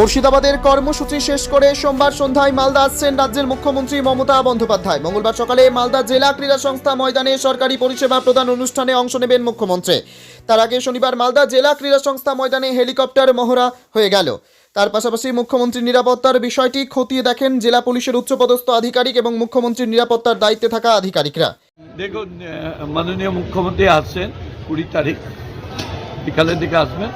মুর্শিদাবাদের কর্মসূচি শেষ করে সোমবার সন্ধ্যায় মালদা আসছেন রাজ্যের মুখ্যমন্ত্রী মমতা বন্দ্যোপাধ্যায়। মঙ্গলবার সকালে মালদা জেলা ক্রীড়া সংস্থা ময়দানে সরকারি পরিষেবা প্রদান অনুষ্ঠানে অংশ নেবেন মুখ্যমন্ত্রী। তার আগে শনিবার মালদা জেলা ক্রীড়া সংস্থা ময়দানে হেলিকপ্টার মহড়া হয়ে গেল। তার পাশাপাশি মুখ্যমন্ত্রীর নিরাপত্তার বিষয়টি খতিয়ে দেখেন জেলা পুলিশের উচ্চপদস্থ আধিকারিক এবং মুখ্যমন্ত্রীর নিরাপত্তার দায়িত্বে থাকা আধিকারিকরা। দেখুন মাননীয় মুখ্যমন্ত্রী আসছেন কুড়ি তারিখ, বিকালের দিকে আসবেন।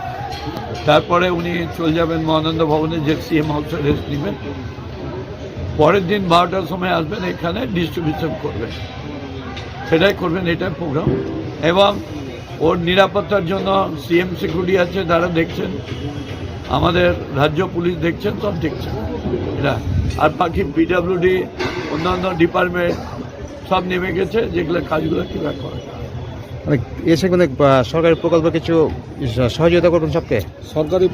তারপরে উনি চলে যাবেন মহানন্দ ভবনে, যে সিএম হাউসে রেস্ট নেবেন। পরের দিন বারোটার সময় আসবেন এখানে ডিস্ট্রিবিউশন করবেন। সেটাই করবেন, এটাই প্রোগ্রাম এবং ওর নিরাপত্তার জন্য সিএম সিকিউরিটি আছে, তারা দেখছেন। আমাদের রাজ্য পুলিশ দেখছেন, সব দেখছেন। এরা আর বাকি পিডাব্লিউডি অন্যান্য ডিপার্টমেন্ট সব নেমে গেছে, যেগুলো কাজগুলো কীভাবে করে মানে এসে কোনো সরকারি প্রকল্প কিছু সহযোগিতা করবেন সবকে? সরকারি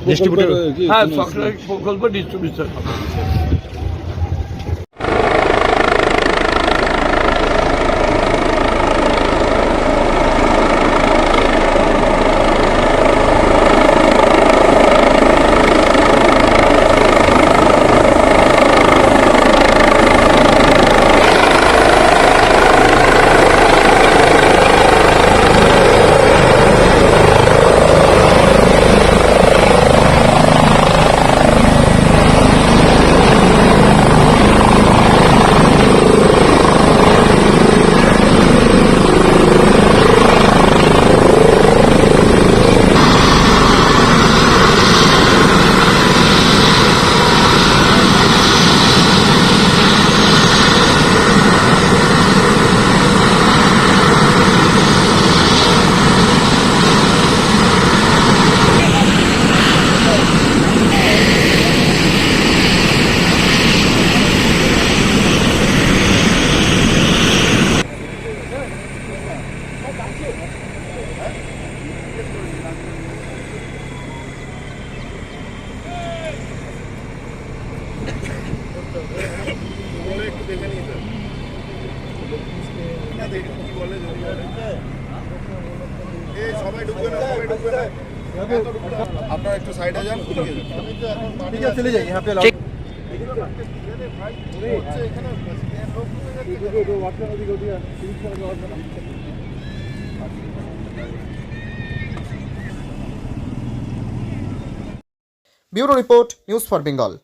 Bureau report News for Bengal.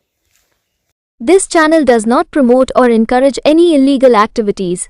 This channel does not promote or encourage any illegal activities.